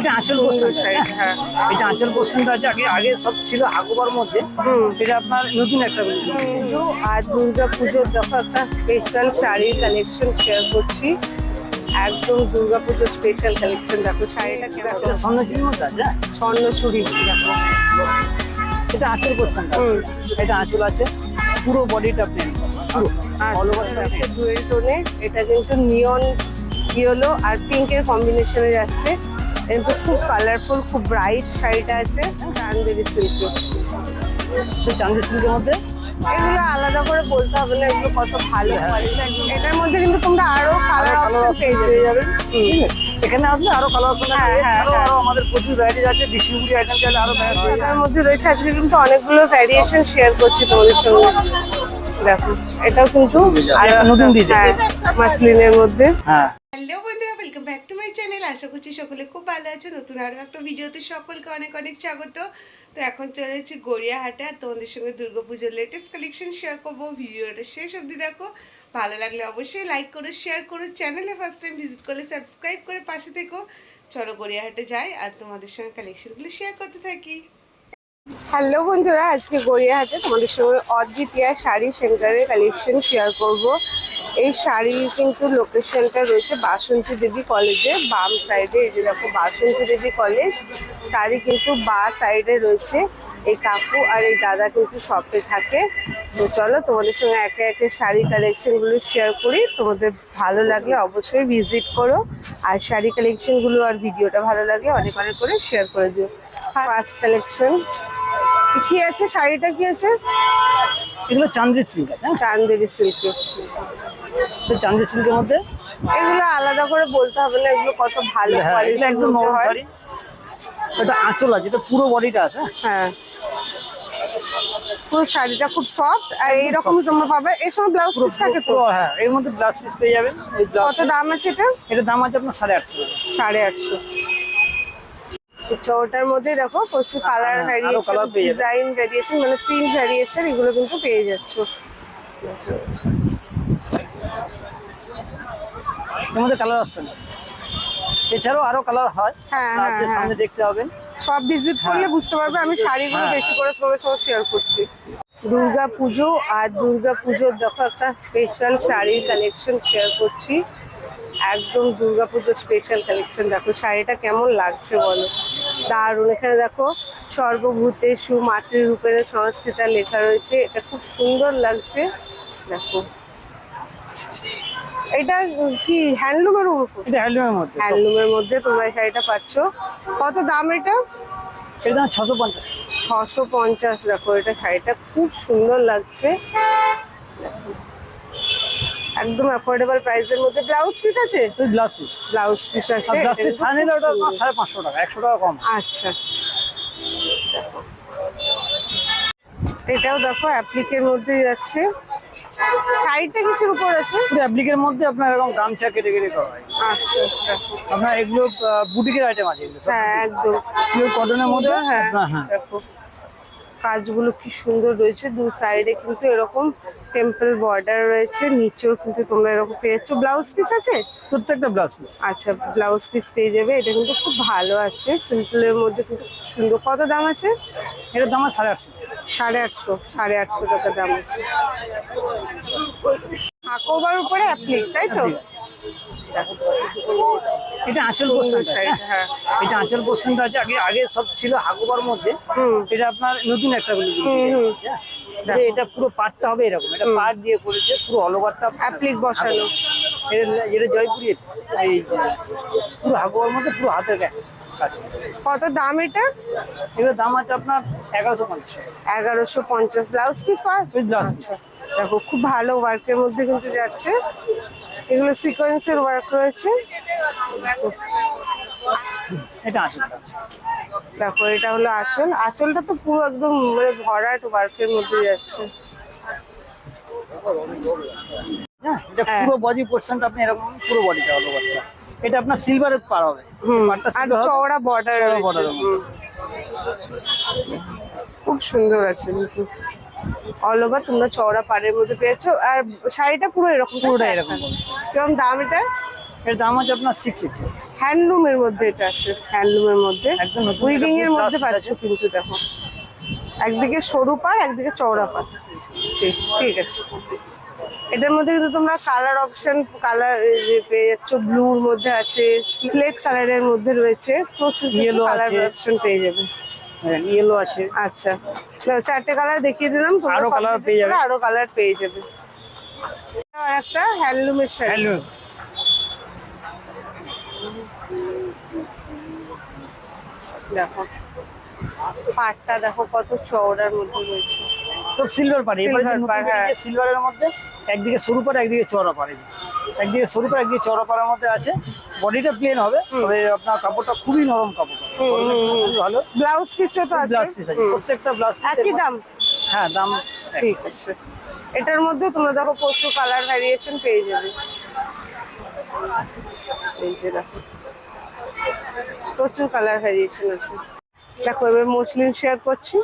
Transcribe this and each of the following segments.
এটা আঁচল portion side হ্যাঁ। এটা আঁচল পোর্শনটা আছে আগে আগে সব ছিল হাকুবার মধ্যে। এটা আপনার নতুন একটা পুজো আর দুর্গা পুজোর দেখো একটা স্পেশাল শাড়ির কালেকশন শেয়ার করছি। একদম দুর্গা পুজোর স্পেশাল কালেকশন দেখো শাড়িটা দেখো? স্বর্ণচুরির মধ্যে আছে হ্যাঁ? স্বর্ণ চুড়ি দেখো। এটা আঁচল হুম। এটা আঁচল আছে পুরো বডিটা প্লেন পুরো আচ্ছা আছে ডুয়েল টোনে এটা কিন্তু নিয়ন ইয়েলো আর পিঙ্কের কম্বিনেশনে যাচ্ছে। কিন্তু খুব কালারফুল খুব ব্রাইট শাড়িটা আছে চান্দেরি সিল্কে এটা চান্দি সিল্কের মধ্যে? এগুলো আলাদা করে বলতে হবে না এগুলো কত ভালো হ্যাঁ। এটার মধ্যে কিন্তু তোমরা আরও কালার অপশন পেয়ে যাবে? এখানে আসলে আরও কালার অপশন হ্যাঁ, আছে। হ্যাঁ, আরও হ্যাঁ। আরও আমাদের প্রচুর ভ্যারাইটিস আছে। ডিস্ট্রিবিউটি আইটেম চাইলে আরও ভ্যারাইটি তার মধ্যে রয়েছে আজকে কিন্তু অনেকগুলো ভ্যারিয়েশন শেয়ার করছি তোমাদের সঙ্গে। দেখো এটাও কিন্তু আর নতুন design। মাসলিনের মধ্যে। হ্যাঁ হ্যালো বন্ধুরা welcome back to my channel আশা করছি সকলে খুব ভালো আছে। নতুন আরও একটা ভিডিওতে সকলকে অনেক অনেক স্বাগত। তো এখন চলে যাচ্ছি গড়িয়াহাটে, আর তোমাদের সঙ্গে দুর্গাপুজোর লেটেস্ট কালেকশন শেয়ার করব। ভিডিওটা শেষ অবধি দেখো। ভালো লাগলে অবশ্যই লাইক করো শেয়ার করো। চ্যানেলে ফার্স্ট টাইম ভিজিট করলে সাবস্ক্রাইব করে পাশে থেকো। চলো গড়িয়াহাটে যাই, আর তোমাদের সঙ্গে কালেকশনগুলো শেয়ার করতে থাকি। হ্যালো বন্ধুরা, আজকে গড়িয়াহাটে তোমাদের সঙ্গে অদ্বিতীয় শাড়ি সেন্টারের কালেকশন শেয়ার করব। এই শাড়ি কিন্তু লোকেশনটা রয়েছে বাসন্তী দেবী কলেজে বাম সাইডে এই যে দেখো বাসন্তী দেবী কলেজ তারই কিন্তু বা সাইডে রয়েছে এই কাকু আর এই দাদা কিন্তু শপে থাকে। তো চলো তোমাদের সঙ্গে একে একে শাড়ি কালেকশনগুলো শেয়ার করি। তোমাদের ভালো লাগলে অবশ্যই ভিজিট করো। আর শাড়ি কালেকশনগুলো আর ভিডিওটা ভালো লাগে অনেক অনেক করে শেয়ার করে দিও। ফার্স্ট কালেকশন কি আছে? শাড়িটা কি আছে? এগুলো চান্দি সিল্ক হ্যাঁ? চান্দেরি সিল্কে এটা চান্দি সিল্কের মধ্যে এগুলো আলাদা করে বলতে হবে না এগুলো কত ভালো হ্যাঁ একদম নরম শাড়ি। এটা আঁচল আছে এটা পুরো বডিটা আছে হ্যাঁ? হ্যাঁ। পুরো শাড়িটা খুব সফট আর এইরকমই তোমরা পাবে। এর সঙ্গে ব্লাউজ পিস থাকে তো? হ্যাঁ এর মধ্যে ব্লাউজ পিস পেয়ে যাবেন। কত দাম আছে এটা? এটার দাম আছে আপনার সাড়ে আটশো সাড়ে আটশো। আচ্ছা ওটার মধ্যে দেখো প্রচুর কালার ভ্যারিয়েশন। ডিজাইন ভ্যারিয়েশন মানে প্রিন্ট ভ্যারিয়েশন এগুলো কিন্তু পেয়ে যাচ্ছ। এর মধ্যে কালার অপশন এছাড়াও আরও কালার হয়। হ্যাঁ, আপনি হ্যাঁ, সামনে দেখতে পাবেন সব ভিজিট করলে হ্যাঁ। বুঝতে পারবে। আমি শাড়িগুলো হ্যাঁ। বেশি করে তোমাদের সঙ্গে শেয়ার করছি। দুর্গা পুজো আর দুর্গা পুজোর দেখো একটা স্পেশাল শাড়ির কালেকশন শেয়ার করছি। একদম দুর্গা পুজোর স্পেশাল কালেকশন দেখো শাড়িটা কেমন লাগছে বলো? দারুণ। এখানে দেখো সর্বভূতেষু মাতৃরূপের সংস্থিতা লেখা রয়েছে। এটা খুব সুন্দর লাগছে। দেখো। এটা কি হ্যান্ডলুমের উপর? এটা হ্যান্ডলুমের মধ্যে হ্যান্ডলুমের মধ্যে তোমরা এই শাড়িটা পাচ্ছ। কত দাম এটা? দাম ছশো পঞ্চাশ। ছশো পঞ্চাশ দেখো এটা শাড়িটা খুব সুন্দর লাগছে। একদম অ্যাফোর্ডেবল প্রাইসের মধ্যে। ব্লাউজ পিস আছে? ব্লাউজ পিস ব্লাউজ পিস আছে ব্লাউজ পিস সাড়ে পাঁচশো টাকা একশো টাকা কম। আচ্ছা। দেখো। এটাও দেখো অ্যাপ্লিকের মধ্যে যাচ্ছে। শাড়িটা কিসের উপর আছে? অ্যাপ্লিকের মধ্যে আপনার এরকম গামছা কেটে কেটে করা হয়। আচ্ছা দেখো আপনার এগুলো বুটিকের আইটেম আছে এগুলো হ্যাঁ একদম। পিওর কটনের মধ্যে? হ্যাঁ হ্যাঁ। কাজগুলো কি সুন্দর রয়েছে। দু সাইডে কিন্তু এরকম টেম্পল বর্ডার রয়েছে। নিচেও কিন্তু তোমরা এরকম পেয়েছ ব্লাউজ পিস আছে? প্রত্যেকটা ব্লাউজ পিস আচ্ছা ব্লাউজ পিস পেয়ে যাবে। এটা কিন্তু খুব ভালো আছে। সিম্পলের মধ্যে কিন্তু খুব সুন্দর। কত দাম আছে? এটার দাম আছে সাড়ে আটশো। সাড়ে আটশো সাড়ে আটশো টাকা দাম আছে। হাকোবার উপরে অ্যাপ্লিক তাই তো? এটা আঁচল হ্যাঁ। এটা আঁচল আছে আগে আগে সব ছিল হাগুবার মধ্যে। এটা আপনার নতুন একটা। এটা পুরো পাটটা হবে এরকম। এটা পাট দিয়ে করেছে পুরো অ্যাপ্লিক বসানো। এটা যেটা জয়পুরি এই পুরো হাগুবার মধ্যে পুরো হাতের কত দাম এটা? এটার দাম আছে আপনার এগারোশো পঞ্চাশ। এগারোশো পঞ্চাশ। ব্লাউজ পিস পাওয়া? আচ্ছা। দেখো খুব ভালো ওয়ার্কের মধ্যে কিন্তু যাচ্ছে। এগুলো সিকোয়েন্সের ওয়ার্ক রয়েছে। এটা আছে দেখো এটা হলো আঁচল। আঁচলটা তো পুরো একদম মানে ভরাট ওয়ার্কের মধ্যে যাচ্ছে। হ্যাঁ এটা হ্যাঁ। পুরো বডি পোর্শনটা আপনি এরকম পুরো বডিটা ওভারটা এটা আপনার সিলভারের পার হবে। আর চওড়া বর্ডার। খুব সুন্দর আছে কিন্তু অল ওভার তোমরা চওড়া পাড়ের মধ্যে পেয়েছ। আর শাড়িটা পুরো এরকম পুরোটা এরকম কীরকম দাম এটা? এর দাম আছে আপনার সিক্স হ্যান্ডলুমের মধ্যে এটা আছে হ্যান্ডলুমের মধ্যে। একদম উইভিং এর মধ্যে পাচ্ছ কিন্তু দেখো। একদিকে সরু পার একদিকে চওড়া পার ঠিক ঠিক আছে। এটার মধ্যে কিন্তু তোমরা কালার অপশন কালার পেয়ে যাচ্ছ ব্লুর মধ্যে আছে স্লেট কালারের মধ্যে রয়েছে প্রচুর কালার অপশন পেয়ে যাবে। ইয়েলো আছে। আচ্ছা। চারটে কালার দেখিয়ে দিলাম আরও visit পেয়ে যাবে। আরও কালার পেয়ে যাবে। আর একটা হ্যান্ডলুমের শাড়ি। হ্যালো দেখো। পাটটা দেখো কত চওড়ার মধ্যে রয়েছে। সব সিলভার পাড়ে। Silver পাড়, হ্যাঁ। সিলভারের মধ্যে একদিকে সরু পাড়ে একদিকে চওড়া পাড়ে একদিকে সরু পাড়ে একদিকে চওড়া পাড়ার মধ্যে আছে। বডিটা প্লেন হবে তবে আপনার কাপড়টা খুবই নরম কাপড়। ভালো। ব্লাউজ পিসও তো আছে? ব্লাউজ পিস আছে। প্রত্যেকটা ব্লাউজ একই দাম? হ্যাঁ দাম ঠিক আছে। এটার মধ্যে তোমরা দেখো প্রচুর কালার ভ্যারিয়েশন পেয়ে যাবে। এই যে দেখো। প্রচুর কালার ভ্যারিয়েশন আছে। দেখো এবার মসলিন শেয়ার করছি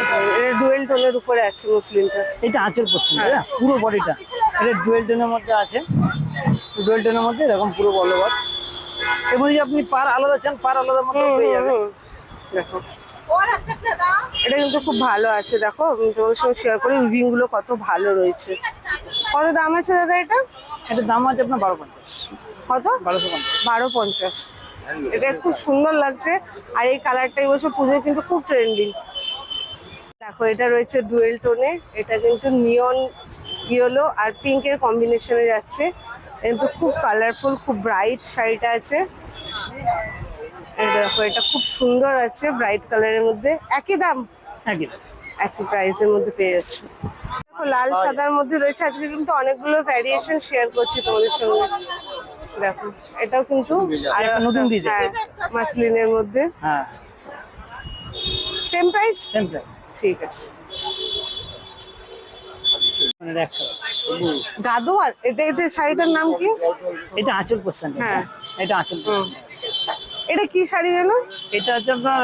এটা ডুয়েল টোনের উপরে আছে মসলিনটা এটা আঁচল পশ্চিম হ্যাঁ। হ্যাঁ। পুরো বডিটা। এটা ডুয়েল টেনের মধ্যে আছে। ডুয়েল টেনের মধ্যে এরকম পুরো বল ওভার এর মধ্যে যদি আপনি পার আলাদা চান পার আলাদা মতো যাবেন হুম। দেখো। এটা কিন্তু খুব ভালো আছে দেখো। আমি তোমাদের সঙ্গে শেয়ার করি উইভিংগুলো কত ভালো রয়েছে। কত দাম আছে দাদা এটা? এটা দাম আছে আপনার বারো পঞ্চাশ। কত? বারোশো পঞ্চাশ। বারো পঞ্চাশ। এটা খুব সুন্দর লাগছে। আর এই কালারটা এই বছর পুজোয় কিন্তু খুব ট্রেন্ডিং দেখো এটা রয়েছে ডুয়েল টোনে এটা কিন্তু নিয়ন ইয়েলো আর পিঙ্কের কম্বিনেশনে যাচ্ছে। কিন্তু খুব কালারফুল খুব ব্রাইট শাড়িটা আছে। এটা দেখো এটা খুব সুন্দর আছে ব্রাইট কালারের মধ্যে। একই দাম? একই একই প্রাইসের মধ্যে পেয়ে যাচ্ছ। দেখো লাল সাদার মধ্যে রয়েছে আজকে কিন্তু অনেকগুলো ভ্যারিয়েশন শেয়ার করছি তোমাদের সঙ্গে। দেখো এটাও কিন্তু আর নতুন দিয়ে হ্যাঁ মাসলিনের মধ্যে। হ্যাঁ। সেম প্রাইস সেম প্রাইস ঠিক আছে। মানে এটা এটা শাড়িটার নাম কি? এটা আঁচল হ্যাঁ। এটা আঁচল এটা কি শাড়ি জানো এটা হচ্ছে আপনার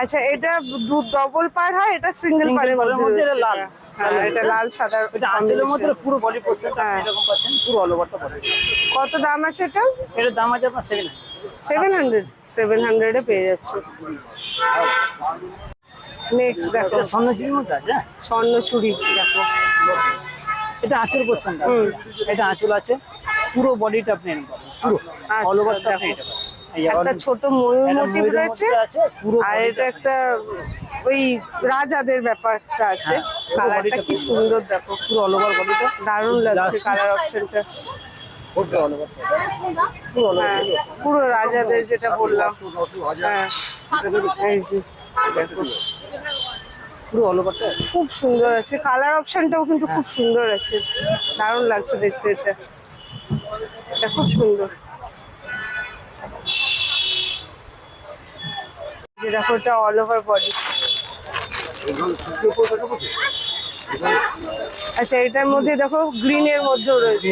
আচ্ছা এটা দু ডবল পার হয় এটা সিঙ্গেল পারের মধ্যে মধ্যে এটা লাল। হ্যাঁ এটা লাল সাদা এটা আঁচলের মধ্যে পুরো বডি পোর্শনটা হ্যাঁ। এরকম পাচ্ছেন পুরো অল ওভারটা পাবেন কত দাম আছে এটা এটার দাম আছে আপনার সেভেন হান্ড্রেড সেভেন হান্ড্রেডে পেয়ে যাচ্ছে। নেক্সট দেখো। আছে হ্যাঁ? স্বর্ণ চুড়ি দেখো। এটা আঁচল পোর্শনটা এটা আঁচল আছে। পুরো বডিটা আপনি পুরো। আচ্ছা, অল দেখো। এই যে একটা ছোট ময়ূর মোটিভ রয়েছে। আর এটা একটা ওই রাজাদের ব্যাপারটা আছে। হ্যাঁ, কালারটা কি সুন্দর দেখো। পুরো অল ওভার বডিটা দারুণ লাগছে কালার অপশনটা পুরো। হ্যাঁ পুরো রাজাদের যেটা বললাম। হ্যাঁ। খুব সুন্দর আছে। কালার অপশনটাও কিন্তু খুব সুন্দর আছে। দারুণ লাগছে দেখতে এটা। এটা খুব সুন্দর। যে দেখো এটা অল ওভার বডি আচ্ছা এটার মধ্যে দেখো গ্রিন এর মধ্যেও রয়েছে।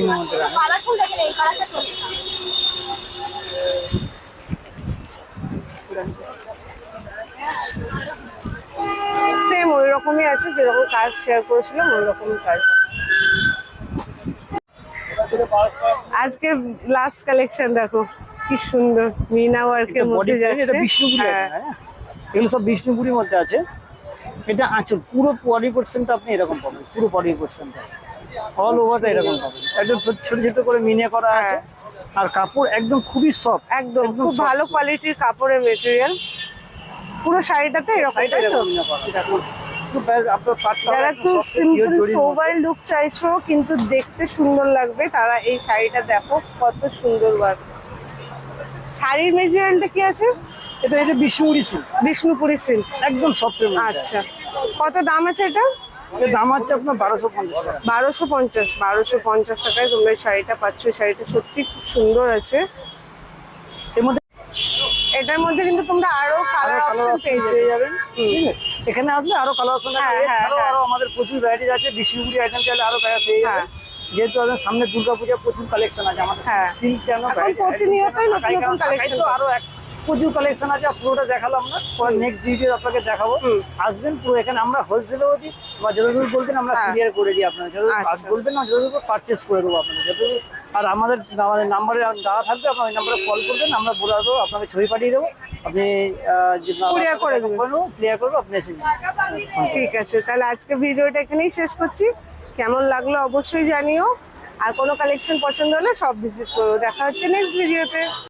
সেম ওই রকমই আছে যেরকম কাজ শেয়ার করেছিলাম ওই রকমই কাজ। আজকে লাস্ট কালেকশন দেখো কি সুন্দর মিনা ওয়ার্কের মধ্যে যাচ্ছে। বিষ্ণুপুরি হ্যাঁ। হ্যাঁ এগুলো সব বিষ্ণুপুরির মধ্যে আছে। এটা আঁচল পুরো বডি পোর্শনটা আপনি এরকম পাবেন পুরো বডি পোর্শনটা অল ওভারটা এরকম পাবেন। একদম ছোট ছোট করে মিনে করা আছে। আর কাপড় একদম খুবই সফট একদম খুব ভালো কোয়ালিটির কাপড়ের মেটেরিয়াল পুরো শাড়িটাতে এরকম তাই তো? যারা একটু সিম্পল সোবার লুক চাইছো কিন্তু দেখতে সুন্দর লাগবে তারা এই শাড়িটা দেখো কত সুন্দর ওয়ার্ক শাড়ির মেটেরিয়ালটা কি আছে? এটা এটা বিষ্ণুপুরি সিল্ক বিষ্ণুপুরি সিল্ক একদম মধ্যে। আচ্ছা। কত দাম আছে এটা? দাম আপনার বারোশো পঞ্চাশ টাকা। বারোশো পঞ্চাশ বারোশো পঞ্চাশ টাকায় তোমরা এই শাড়িটা পাচ্ছ। শাড়িটা সত্যি খুব সুন্দর আছে। এর মধ্যে এটার মধ্যে কিন্তু তোমরা আরও কালার কালার অপশন পেয়ে যাবেন। এখানে আসলে আরও কালার অপশন হ্যাঁ, হ্যাঁ, হ্যাঁ। আরও আমাদের প্রচুর আছে। বিষ্ণুপুরি আইটেম চাইলে আরও পেয়ে পেয়ে হ্যাঁ। যাবেন যেহেতু আমাদের সামনে দুর্গাপূজা প্রচুর কালেকশন আছে আমাদের হ্যাঁ। সিল্ক কেন এখন প্রতিনিয়তই নতুন নতুন collection আরও এক প্রচুর কালেকশন আছে পুরোটা দেখালাম না। পরে নেক্সট ভিডিও আপনাকে দেখাবো। আসবেন পুরো এখানে আমরা হোলসেলও দিই বা যতদূর বলবেন আমরা। ক্লিয়ার করে দিই আপনাকে। যতদূর আচ্ছা। বলবেন না যতদূর পারচেস করে দেবো আপনাকে। যতদূর আর আমাদের আমাদের নাম্বারে দেওয়া থাকবে আপনার ওই নাম্বারে কল করবেন আমরা বলে দেবো আপনাকে ছবি পাঠিয়ে দেবো। আপনি Courier করে দেবেন। ক্লিয়ার করব আপনি এসে। ঠিক আছে তাহলে আজকে ভিডিওটা এখানেই শেষ করছি। কেমন লাগল অবশ্যই জানিও। আর কোনো কালেকশন পছন্দ হলে সব ভিজিট করব দেখা হচ্ছে নেক্সট ভিডিওতে